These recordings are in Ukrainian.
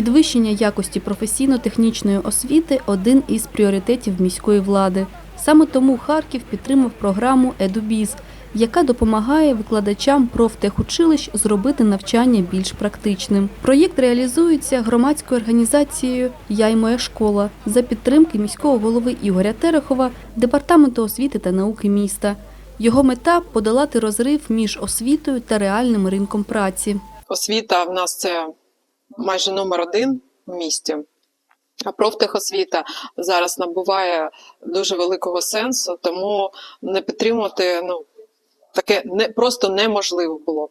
Підвищення якості професійно-технічної освіти один із пріоритетів міської влади. Саме тому Харків підтримав програму «Едубіз», яка допомагає викладачам профтехучилищ зробити навчання більш практичним. Проєкт реалізується громадською організацією Я і моя школа за підтримки міського голови Ігоря Терехова, департаменту освіти та науки міста. Його мета подолати розрив між освітою та реальним ринком праці. освіта в нас це майже номер один в місті. А профтехосвіта зараз набуває дуже великого сенсу, тому не підтримувати ну, таке не, просто неможливо було б.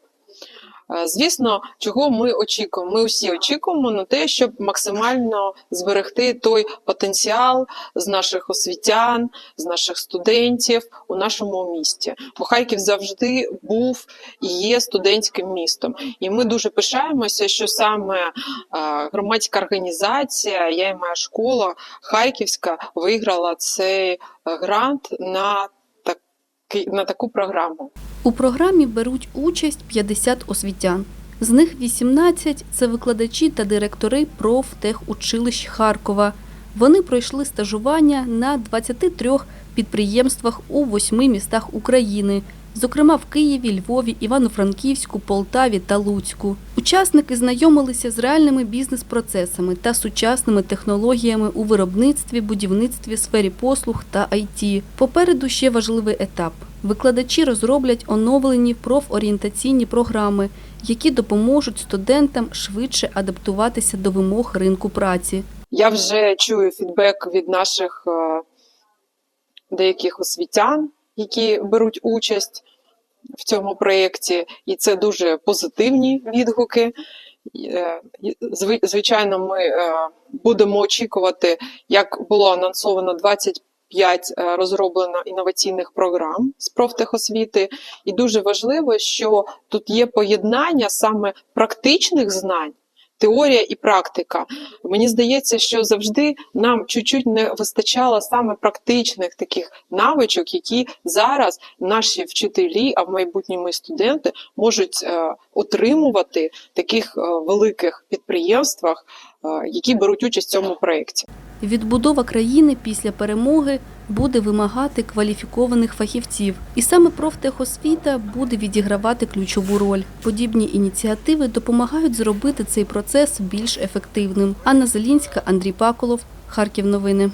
Е, Звісно, чого ми очікуємо? Ми всі очікуємо на те, щоб максимально зберегти той потенціал з наших освітян, з наших студентів у нашому місті. Бо Харків завжди був і є студентським містом. І ми дуже пишаємося, що саме е, громадська організація, я і моя школа Харківська виграла цей е, грант на, на таку програму. У програмі беруть участь 50 освітян. З них 18 – це викладачі та директори профтехучилищ Харкова. Вони пройшли стажування на 23 підприємствах у восьми містах України, зокрема в Києві, Львові, Івано-Франківську, Полтаві та Луцьку. Учасники знайомилися з реальними бізнес-процесами та сучасними технологіями у виробництві, будівництві, сфері послуг та IT. Попереду ще важливий етап. Викладачі розроблять оновлені профорієнтаційні програми, які допоможуть студентам швидше адаптуватися до вимог ринку праці. Я вже чую фідбек від наших е, деяких освітян, які беруть участь в цьому проєкті, і це дуже позитивні відгуки. Е, Звичайно, ми е, будемо очікувати, як було анонсовано 25 е, розроблено інноваційних програм з профтехосвіти. І дуже важливо, що тут є поєднання саме практичних знань. Теорія і практика. Мені здається, що завжди нам чуть-чуть не вистачало саме практичних таких навичок, які зараз наші вчителі, а в майбутньому і студенти можуть е, отримувати в таких е, великих підприємствах, е, які беруть участь в цьому проєкті. Відбудова країни після перемоги буде вимагати кваліфікованих фахівців, і саме профтехосвіта буде відігравати ключову роль. Подібні ініціативи допомагають зробити цей процес більш ефективним. Анна Зелінська, Андрій Паколов, Харків. Новини.